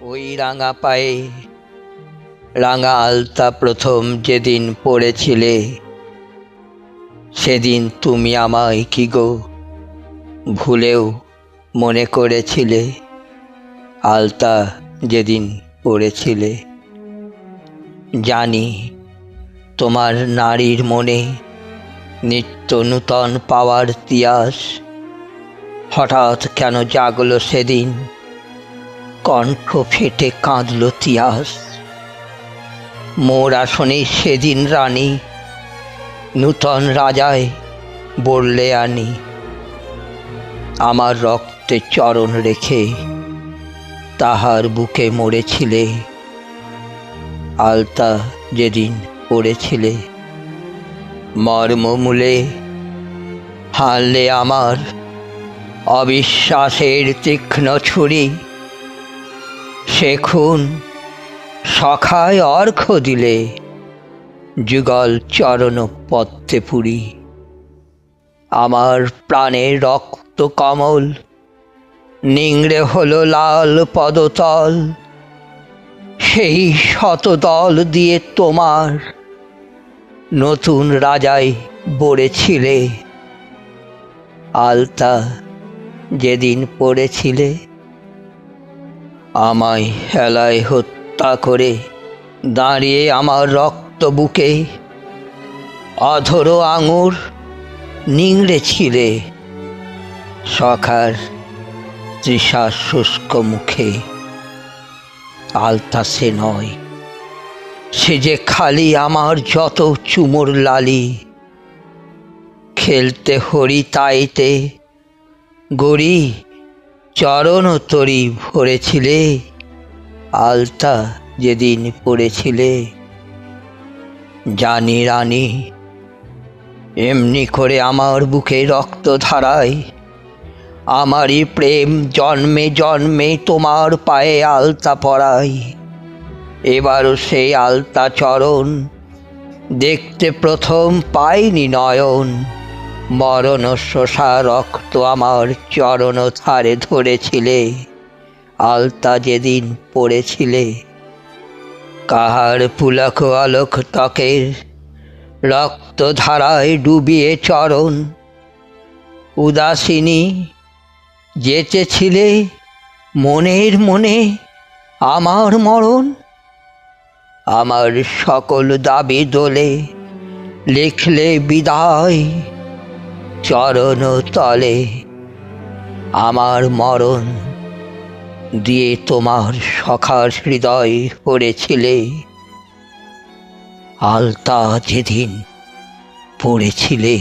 ওই রাঙা পায়ে রাঙা আলতা প্রথম যেদিন পড়েছিলে, সেদিন তুমি আমায় কি গো ভুলেও মনে করেছিলে? আলতা যেদিন পড়েছিলে, জানি তোমার নারীর মনে নিত্য নূতন পাওয়ার তিয়াস। হঠাৎ কেন জাগলো সেদিন? কণ্ঠ ফেটে কাঁদল তিয়াস। মোর আসনে সেদিন রানী, নূতন রাজায় বললে আনি, আমার রক্তে চরণ রেখে তাহার বুকে মরেছিলে, আলতা যেদিন পড়েছিলে। মর্মমূলে হারলে আমার অবিশ্বাসের তীক্ষ্ণ ছুরি সে খুন। সখায় অর্ঘ দিলে যুগল চরণ পত্তে পুরি। আমার প্রাণের রক্ত কমল, নিংড়ে হলো লাল পদতল। সেই শতদল দিয়ে তোমার নতুন রাজাই বড়েছিলে। আলতা যেদিন পড়েছিলে আমায় হেলায় হত্যা করে দাঁড়িয়ে আমার রক্ত বুকে অধর আঙুর নিংড়েছিলে সখার তৃষা শুষ্ক মুখে। আলতা সে নয়, সে যে খালি আমার যত চুমোর লালি। খেলতে হরি তাইতে গড়ি চরণ তরি ভরেছিলে, আলতা যেদিন পড়েছিলে। জানি রানী, এমনি করে আমার বুকে রক্ত ধারায়, আমারই প্রেম জন্মে জন্মে তোমার পায়ে আলতা পরাই এবারও সেই আলতা চরণ দেখতে প্রথম পাইনি নয়ন। মরণ শোষা রক্ত আমার চরণ ধারে ধরেছিলে। আলতা যেদিন পড়েছিলে। কাহার পুলক আলোক ত্বকের রক্ত ধারায় ডুবিয়ে চরণ। উদাসিনী যেচেছিলে মনের মনে আমার মরণ। আমার সকল দাবি দোলে লিখলে বিদায়। চরণ তলে আমার মরণ দিয়ে তোমার সখার হৃদয় পড়েছিলে। আলতা যেদিন পড়েছিলে